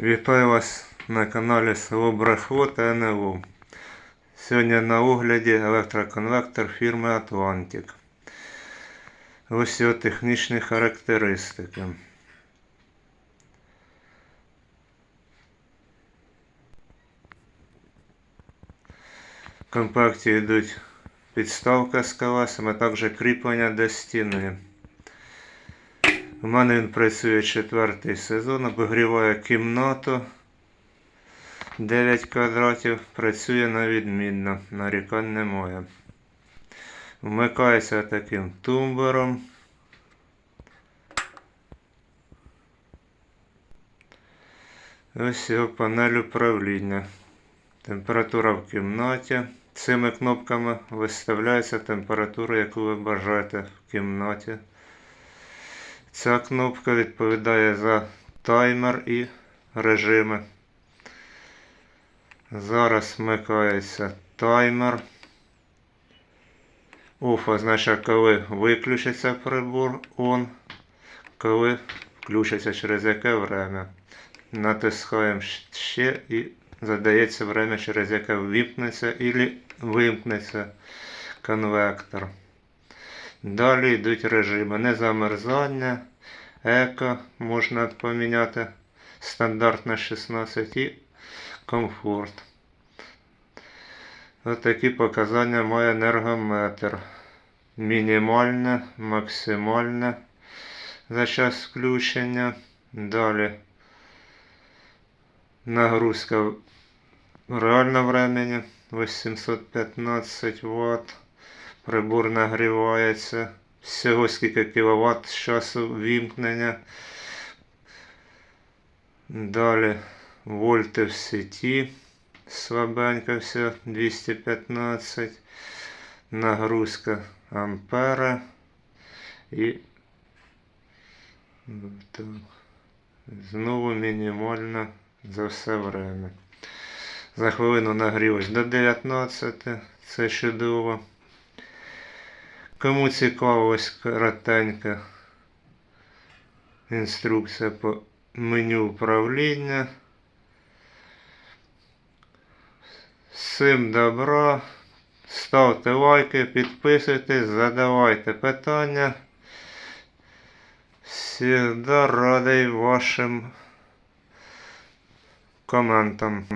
Вітаю вас на каналі село Брехло та НЛО. Сьогодні на огляді електроконвектор фірми Atlantic. Ось його технічні характеристики. В комплекті йдуть підставка з колесами, а також кріплення до стіни. У мене він працює четвертий сезон, обігріває кімнату 9 квадратів, працює на відмінно, нарікань немає. Вмикається таким тумблером. Ось його панель управління. Температура в кімнаті. Цими кнопками виставляється температура, яку ви бажаєте в кімнаті. Ця кнопка відповідає за таймер і режими. Зараз вмикається таймер. Оф означає, коли виключиться прибор on, коли включиться через яке время. Натискаємо ще і задається время, через яке ввімкнеться і вимкнеться конвектор. Далі йдуть режими незамерзання, еко можна поміняти стандартне 16 і комфорт. Ось такі показання має енергометр. Мінімальне, максимальне за час включення. Далі нагрузка в реальному времени 815 Вт. Прибор нагрівається. Всього скільки кВт з часу вімкнення. Далі вольти в сеті. Слабенько все 215. Нагрузка ампера. І так. знову мінімальна за все время. За хвилину нагрілось до 19. Це чудово. Кому цікаво ось коротенька інструкція по меню управління. Всім добра. Ставте лайки, підписуйтесь, задавайте питання. Всегда радий вашим коментам.